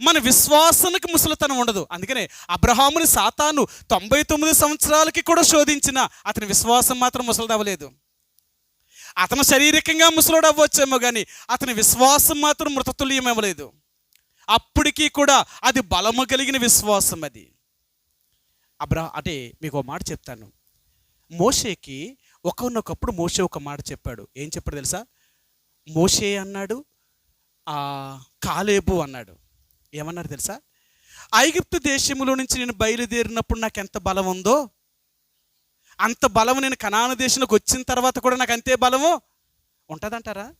మన విశ్వాసానికి ముసలితనం ఉండదు. అందుకనే అబ్రహాముని సాతాను తొంభై తొమ్మిది సంవత్సరాలకి కూడా శోధించిన అతని విశ్వాసం మాత్రం ముసలిదవ్వలేదు. అతను శారీరకంగా ముసలోడు అవ్వచ్చేమో కానీ అతని విశ్వాసం మాత్రం మృతతుల్యమవ్వలేదు. అప్పటికీ కూడా అది బలము కలిగిన విశ్వాసం అది. అబ్రా అంటే మీకు ఒక మాట చెప్తాను. మోషేకి ఒకనొకప్పుడు మోషే ఒక మాట చెప్పాడు. ఏం చెప్పాడు తెలుసా? మోషే అన్నాడు కాలేబు అన్నాడు. ఏమన్నారు తెలుసా? ఐగుప్తు దేశంలో నుంచి నేను బయలుదేరినప్పుడు నాకు ఎంత బలం ఉందో అంత బలం నేను కనాను దేశంలోకి వచ్చిన తర్వాత కూడా నాకు అంతే బలము ఉంటుందంటారా?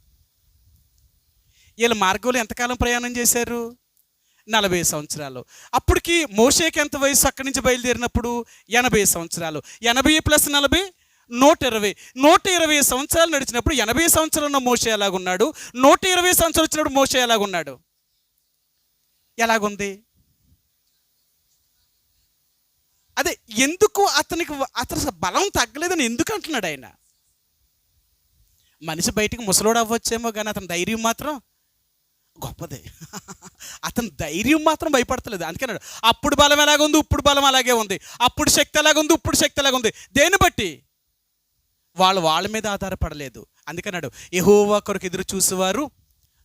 వీళ్ళ మార్గంలో ఎంతకాలం ప్రయాణం చేశారు? నలభై సంవత్సరాలు. అప్పటికి మోషేకి ఎంత వయసు అక్కడి నుంచి బయలుదేరినప్పుడు? ఎనభై సంవత్సరాలు. ఎనభై ప్లస్ నలభై నూట ఇరవై. నూట ఇరవై సంవత్సరాలు నడిచినప్పుడు ఎనభై సంవత్సరాలు ఉన్న మోసే ఎలాగున్నాడు? నూట ఇరవై సంవత్సరాలు వచ్చినప్పుడు మోసే ఎలాగున్నాడు? ఎలాగుంది? అదే ఎందుకు అతనికి అతను బలం తగ్గలేదని ఎందుకు అంటున్నాడు ఆయన? మనిషి బయటికి ముసలోడు అవ్వచ్చేమో కానీ అతని ధైర్యం మాత్రం గొప్పదే. అతని ధైర్యం మాత్రం భయపడతలేదు. అందుకన్నాడు అప్పుడు బలం ఎలాగుంది? ఇప్పుడు బలం అలాగే ఉంది. అప్పుడు శక్తి ఎలాగుంది? ఇప్పుడు శక్తి ఎలాగుంది? దేన్ని బట్టి? వాళ్ళు వాళ్ళ మీద ఆధారపడలేదు. అందుకన్నాడు ఎహోవా కొరకు ఎదురు చూసేవారు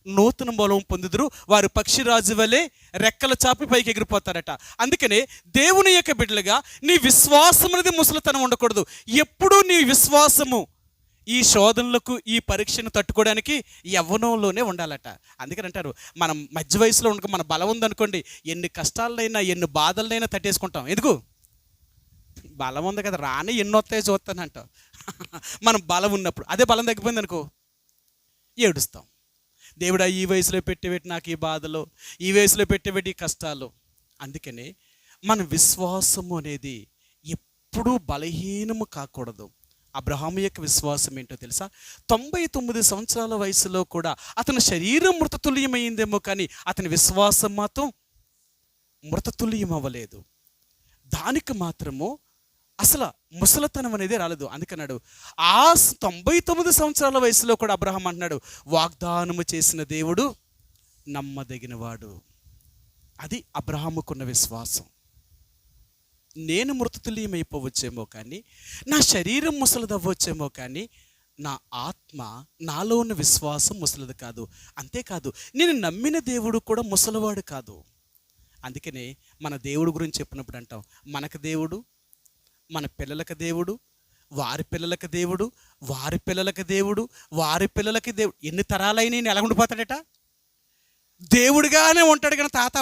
నూతన బలం పొందుదురు. వారు పక్షిరాజు వలె రెక్కల చాపి పైకి ఎగిరిపోతారట. అందుకనే దేవుని యొక్క బిడ్డలుగా నీ విశ్వాసం అనేది ముసలితనం ఉండకూడదు. ఎప్పుడూ నీ విశ్వాసము ఈ శోధనలకు ఈ పరీక్షను తట్టుకోవడానికి యవ్వనంలోనే ఉండాలట. అందుకని అంటారు మనం మధ్య వయసులో ఉండక మన బలం ఉందనుకోండి ఎన్ని కష్టాలైనా ఎన్ని బాధలైనా తట్టేసుకుంటాం. ఎందుకు? బలం ఉంది కదా రాని ఎన్ని వస్తాయో మనం బలం ఉన్నప్పుడు అదే బలం తగ్గిపోయింది అనుకో ఏడుస్తాం. దేవుడా ఈ వయసులో పెట్టేవేటి నాకు ఈ బాధలు? ఈ వయసులో పెట్టేవేటి ఈ కష్టాలు? అందుకనే మన విశ్వాసము అనేది ఎప్పుడూ బలహీనము కాకూడదు. అబ్రహాము యొక్క విశ్వాసం ఏంటో తెలుసా? తొంభై తొమ్మిది సంవత్సరాల వయసులో కూడా అతని శరీరం మృతతుల్యమైందేమో కానీ అతని విశ్వాసం మాత్రం మృతతుల్యం అవ్వలేదు దానికి మాత్రము అసలు ముసలతనం అనేది రాలేదు. అందుకన్నాడు ఆ తొంభై తొమ్మిది సంవత్సరాల వయసులో కూడా అబ్రహం అంటున్నాడు వాగ్దానము చేసిన దేవుడు నమ్మదగినవాడు. అది అబ్రహాముకున్న విశ్వాసం. నేను మృతతుల్యమైపోవచ్చేమో కానీ నా శరీరం ముసలిదవ్వచ్చేమో కానీ నా ఆత్మ నాలో ఉన్న విశ్వాసం ముసలిది కాదు. అంతేకాదు నేను నమ్మిన దేవుడు కూడా ముసలివాడు కాదు. అందుకనే మన దేవుడు గురించి చెప్పినప్పుడు అంటాం మనకు దేవుడు మన పిల్లలకు దేవుడు వారి పిల్లలకు దేవుడు వారి పిల్లలకు దేవుడు వారి పిల్లలకి దేవుడు. ఎన్ని తరాలైన ఎలా ఉండిపోతాడట దేవుడిగానే ఉంటాడు కానీ తాత